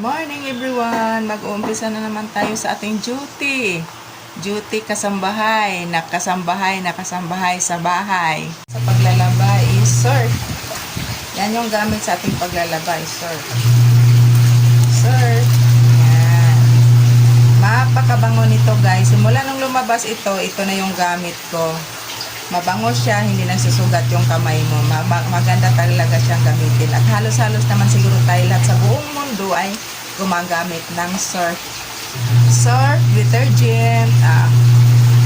morning everyone! Mag-uumpisa na naman tayo sa ating duty. Duty kasambahay, nakasambahay, nakasambahay sa bahay. Sa paglalaba is surf. Yan yung gamit sa ating paglalaba is surf. Surf. Yan. Mapakabango nito guys. Simula nung lumabas ito, ito na yung gamit ko. Mabango siya, hindi nang susugat yung kamay mo. Ma- ma- maganda talaga siyang gamitin. At halos-halos naman siguro tayo lahat sa buong mundo ay gumagamit ng surf. Surf detergent, ah,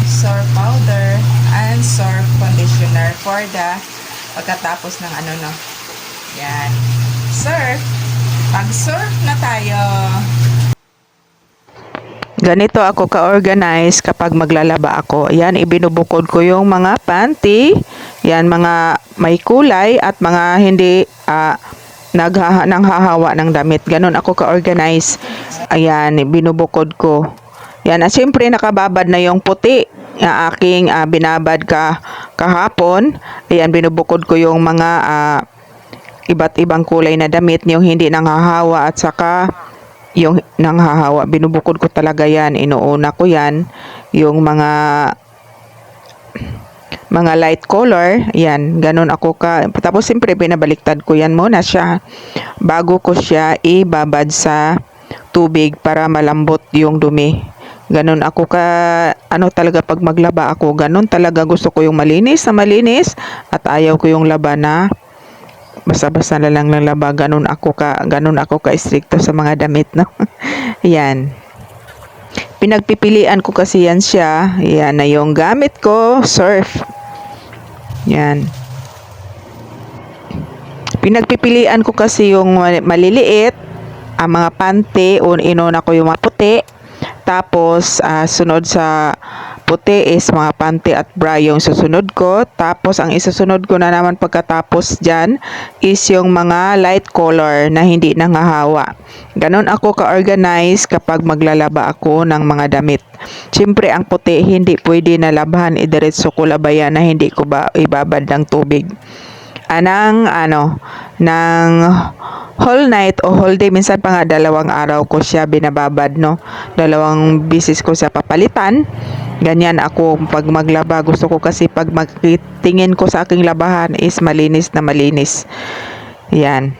surf powder, and surf conditioner for the pagkatapos ng ano no. Yan. Surf. Pag-surf na tayo. Ganito ako ka-organize kapag maglalaba ako. Yan, ibinubukod ko yung mga panty. Yan, mga may kulay at mga hindi ah, naghaha, nanghahawa ng damit. Ganon ako ka-organize. Ayan, binubukod ko. Yan, at syempre nakababad na yung puti na aking ah, binabad ka kahapon. Ayan, binubukod ko yung mga ah, iba't ibang kulay na damit yung hindi nanghahawa at saka yung nanghahawa. Binubukod ko talaga yan. Inuuna ko yan. Yung mga mga light color. Yan. Ganun ako ka. Tapos siyempre pinabaliktad ko yan muna siya. Bago ko siya ibabad sa tubig para malambot yung dumi. Ganun ako ka, ano talaga pag maglaba ako, ganun talaga gusto ko yung malinis na malinis at ayaw ko yung laba na basta-basta na lang ng laba. Ganun ako ka, ganun ako ka stricto sa mga damit, no? yan. Pinagpipilian ko kasi yan siya. Yan na yung gamit ko, surf. Yan. Pinagpipilian ko kasi yung mali- maliliit, ang mga panty, un inuna ko yung mga puti. Tapos, ah, sunod sa puti is mga panty at bra yung susunod ko. Tapos, ang isusunod ko na naman pagkatapos dyan is yung mga light color na hindi nangahawa. Ganon ako ka-organize kapag maglalaba ako ng mga damit. Siyempre, ang puti hindi pwede na labahan. Idiretso ko labayan na hindi ko ba ibabad ng tubig anang ano ng whole night o whole day minsan pa nga dalawang araw ko siya binababad no dalawang bisis ko siya papalitan ganyan ako pag maglaba. Gusto ko kasi pag magtingin ko sa aking labahan is malinis na malinis. Yan.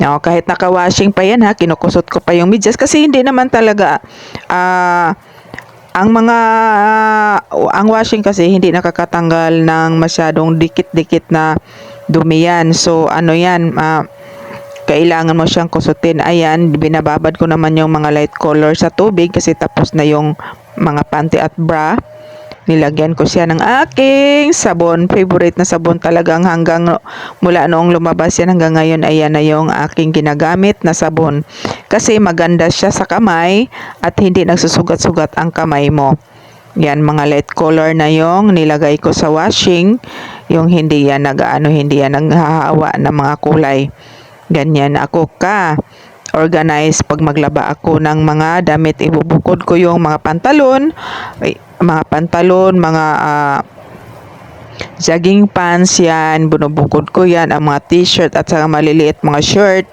No, kahit naka-washing pa yan ha, kinukusot ko pa yung medyas kasi hindi naman talaga ah ang mga ah, ang washing kasi hindi nakakatanggal ng masyadong dikit-dikit na dumi yan. So ano yan, ah, kailangan mo siyang kusutin. Ayan, binababad ko naman yung mga light color sa tubig kasi tapos na yung mga panty at bra. Nilagyan ko siya ng aking sabon. Favorite na sabon talagang hanggang mula noong lumabas yan hanggang ngayon. Ayan na yung aking ginagamit na sabon. Kasi maganda siya sa kamay at hindi nagsusugat-sugat ang kamay mo. Yan, mga light color na yung nilagay ko sa washing. Yung hindi yan nag-ano, hindi yan naghahawa ng mga kulay. Ganyan ako ka. Organize pag maglaba ako ng mga damit ibubukod ko yung mga pantalon. Ay, mga pantalon mga ah, jogging pants yan. Binubukod ko yan ang mga t-shirt at saka maliliit mga shirt.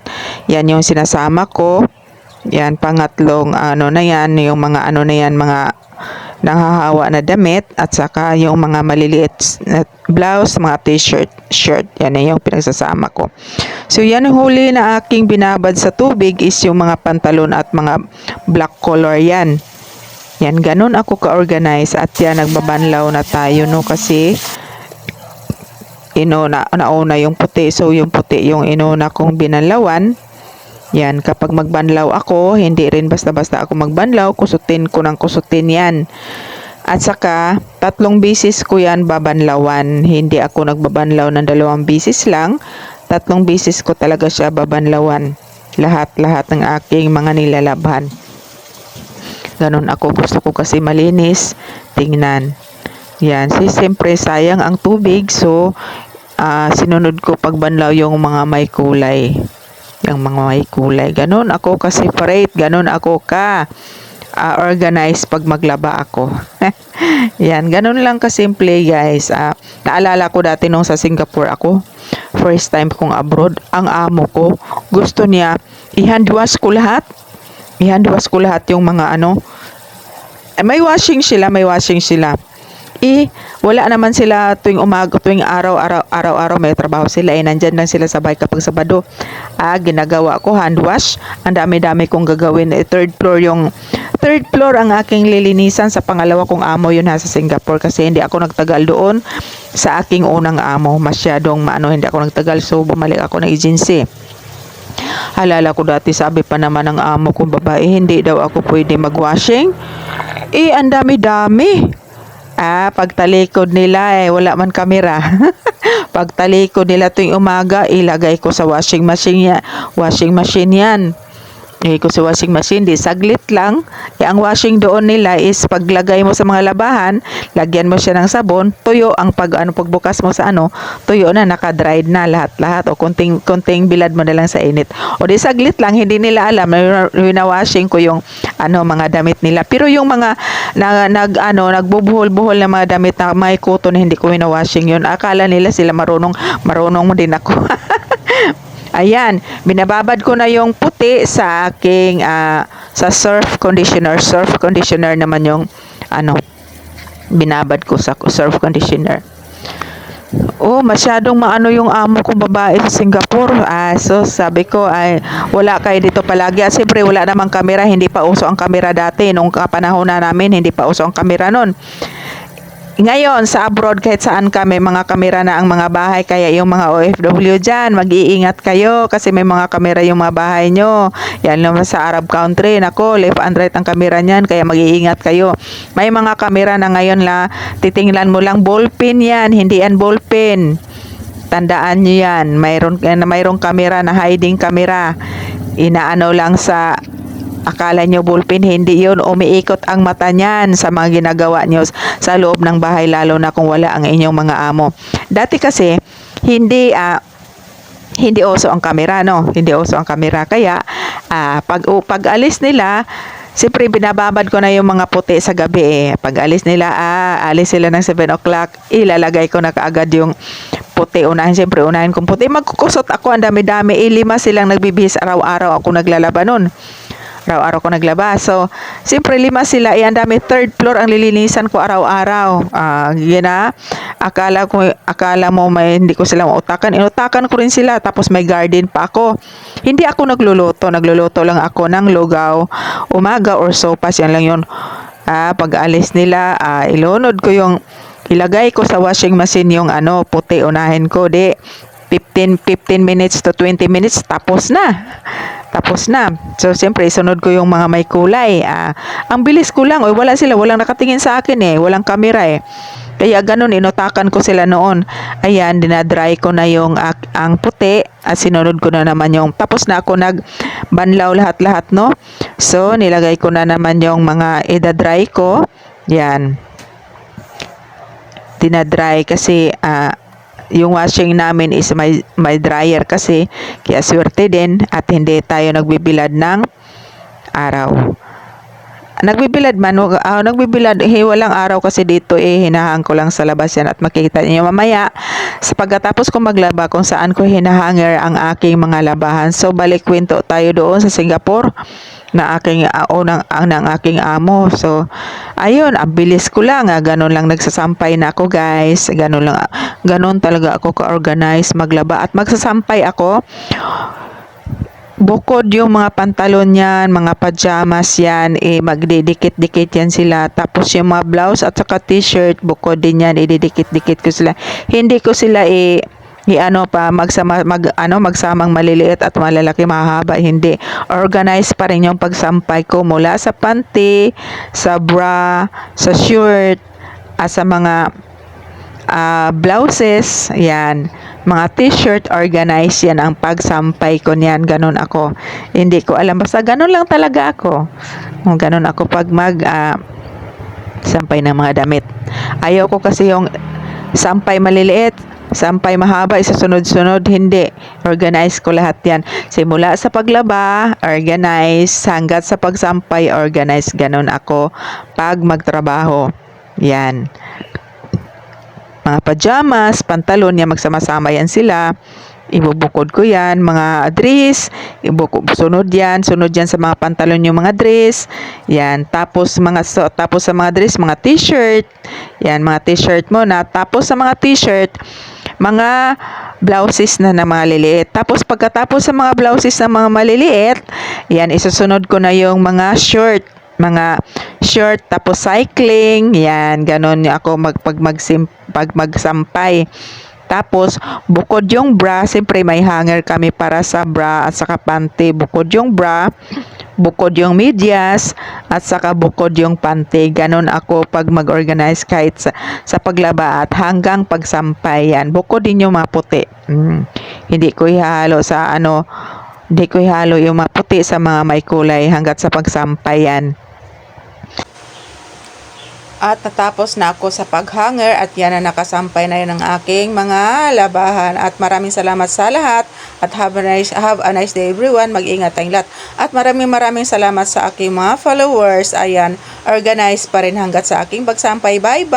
Yan yung sinasama ko. Yan pangatlong ano na yan yung mga ano na yan mga nanghahawa na damit at saka yung mga maliliit na blouse, mga t-shirt, shirt. Yan na yung pinagsasama ko. So yan yung huli na aking binabad sa tubig is yung mga pantalon at mga black color yan. Yan, ganun ako ka-organize at yan, nagbabanlaw na tayo no kasi inuna, nauna yung puti. So yung puti yung inuna kong binanlawan. Yan, kapag magbanlaw ako, hindi rin basta-basta ako magbanlaw, kusutin ko ng kusutin yan. At saka, tatlong bisis ko yan babanlawan. Hindi ako nagbabanlaw ng dalawang bisis lang. Tatlong bisis ko talaga siya babanlawan. Lahat-lahat ng aking mga nilalabhan. Ganon ako. Gusto ko kasi malinis. Tingnan. Yan. Si, siyempre, sayang ang tubig. So, ah, sinunod ko pagbanlaw yung mga may kulay yung mga may kulay. Ganon ako ka separate, ganon ako ka ah, organize pag maglaba ako. Yan, ganun lang kasimple guys. Ah, naalala ko dati nung sa Singapore ako, first time kong abroad, ang amo ko, gusto niya, i-handwash ko lahat. I-handwash ko lahat yung mga ano, eh, may washing sila, may washing sila. Eh, wala naman sila tuwing umaga, tuwing araw, araw, araw-araw may trabaho sila. Eh, nandyan lang sila sa bahay kapag Sabado. Ah, ginagawa ko hand wash. Ang dami-dami kong gagawin. Eh, third floor yung, third floor ang aking lilinisan sa pangalawa kong amo yun ha sa Singapore kasi hindi ako nagtagal doon sa aking unang amo. Masyadong maano, hindi ako nagtagal. So, bumalik ako ng agency. Halala ko dati sabi pa naman ng amo kong babae, hindi daw ako pwede magwashing. Eh, ang dami-dami. Ah, pagtalikod nila eh, wala man kamera. pagtalikod nila tuwing umaga, ilagay ko sa washing machine yan. Washing machine yan. Eh, ko sa washing machine, di saglit lang. Eh, ang washing doon nila is paglagay mo sa mga labahan, lagyan mo siya ng sabon, tuyo ang pag ano pagbukas mo sa ano, tuyo na naka-dried na lahat-lahat o kunting kunting bilad mo na lang sa init. O di saglit lang, hindi nila alam na washing ko yung ano mga damit nila. Pero yung mga na, nag ano nagbubuhol-buhol na mga damit na may cotton hindi ko washing yun. Akala nila sila marunong marunong mo din ako. Ayan, binababad ko na yung puti sa aking ah, sa surf conditioner. Surf conditioner naman yung ano binabad ko sa surf conditioner. Oh, masyadong maano yung amo kong babae sa Singapore. Ah, so sabi ko ay wala kayo dito palagi. Ah, Siyempre wala namang kamera, hindi pa uso ang kamera dati nung kapanahon na namin, hindi pa uso ang kamera noon. Ngayon, sa abroad, kahit saan ka, may mga kamera na ang mga bahay. Kaya yung mga OFW dyan, mag-iingat kayo kasi may mga kamera yung mga bahay nyo. Yan naman sa Arab country. Nako, left and right ang kamera niyan. Kaya mag-iingat kayo. May mga kamera na ngayon la, titingnan mo lang ballpen yan. Hindi yan ballpen. Tandaan nyo yan. Mayroon, mayroong kamera na hiding kamera. Inaano lang sa Akala nyo ballpen, hindi yun. Umiikot ang mata niyan sa mga ginagawa nyo sa loob ng bahay, lalo na kung wala ang inyong mga amo. Dati kasi, hindi, ah, hindi oso ang kamera, no? Hindi oso ang kamera. Kaya, ah, pag, pag alis nila, Siyempre, binababad ko na yung mga puti sa gabi eh. Pag alis nila, ah, alis sila ng 7 o'clock, ilalagay ko na kaagad yung puti. Unahin, siyempre, unahin kong puti. Magkukusot ako, ang dami-dami. Ilima silang nagbibihis araw-araw ako naglalaba nun araw-araw ko naglaba. So, siyempre lima sila. Eh, dami. Third floor ang lilinisan ko araw-araw. Ah, yun na. Akala ko, akala mo may hindi ko sila mautakan. Inutakan ko rin sila. Tapos may garden pa ako. Hindi ako nagluluto. Nagluluto lang ako ng lugaw. Umaga or sopas. Yan lang yun. Ah, pag alis nila, ah, ilunod ko yung ilagay ko sa washing machine yung ano, puti unahin ko. Di, 15, 15 minutes to 20 minutes, tapos na tapos na. So, siyempre, isunod ko yung mga may kulay. Ah, ang bilis ko lang. Oy, wala sila. Walang nakatingin sa akin eh. Walang kamera eh. Kaya ganun, inutakan ko sila noon. Ayan, dinadry ko na yung ak- ang puti at sinunod ko na naman yung, tapos na ako nagbanlaw lahat-lahat, no? So, nilagay ko na naman yung mga idadry ko. Yan. Dinadry kasi, ah, yung washing namin is may, may dryer kasi kaya swerte din at hindi tayo nagbibilad ng araw. Nagbibilad man, uh, nagbibilad, eh, walang araw kasi dito eh, hinahang ko lang sa labas yan at makikita niyo mamaya sa pagkatapos ko maglaba kung saan ko hinahanger ang aking mga labahan. So, balik kwento tayo doon sa Singapore na aking uh, unang ang ng aking amo. So, ayun, ang bilis ko lang, ah, ganun lang nagsasampay na ako, guys. Ganun lang, ah, ganun talaga ako ka-organize maglaba at magsasampay ako bukod yung mga pantalon yan, mga pajamas yan, eh, magdidikit-dikit yan sila. Tapos yung mga blouse at saka t-shirt, bukod din yan, ididikit-dikit ko sila. Hindi ko sila eh, i-ano pa magsama mag ano magsamang maliliit at malalaki mahaba hindi. Organize pa rin yung pagsampay ko mula sa panty sa bra sa shirt at sa mga uh, blouses yan. Mga t-shirt organize yan ang pagsampay ko niyan. Ganun ako. Hindi ko alam basta ganun lang talaga ako. Ganun ako pag mag uh, sampay ng mga damit. Ayaw ko kasi yung sampay maliliit sampay mahaba, isasunod-sunod, hindi. Organize ko lahat yan. Simula sa paglaba, organize. Hanggat sa pagsampay, organize. Ganon ako pag magtrabaho. Yan mga pajamas, pantalon, yan magsama-sama yan sila. Ibubukod ko yan, mga dress, ibukod, sunod yan, sunod yan sa mga pantalon yung mga dress. Yan, tapos mga so, tapos sa mga dress, mga t-shirt. Yan, mga t-shirt mo na. Tapos sa mga t-shirt, mga blouses na na mga liliit. Tapos pagkatapos sa mga blouses na mga maliliit, yan, isusunod ko na yung mga short. Mga short tapos cycling yan ganon. Ako mag pag pag magsampay tapos bukod yung bra siyempre may hanger kami para sa bra at saka panty bukod yung bra bukod yung medyas at saka bukod yung panty ganon ako pag mag-organize kahit sa, sa paglaba at hanggang pagsampay. Yan bukod din yung mga puti Mm. hindi ko ihalo sa ano hindi ko ihalo yung mga puti sa mga may kulay hanggat sa pagsampay. Yan at natapos na ako sa paghanger at yan na nakasampay na yun ang aking mga labahan. At maraming salamat sa lahat at have a nice, have a nice day everyone. Mag-ingat tayong lahat. At maraming maraming salamat sa aking mga followers. Ayan, organized pa rin hanggat sa aking pagsampay. Bye-bye!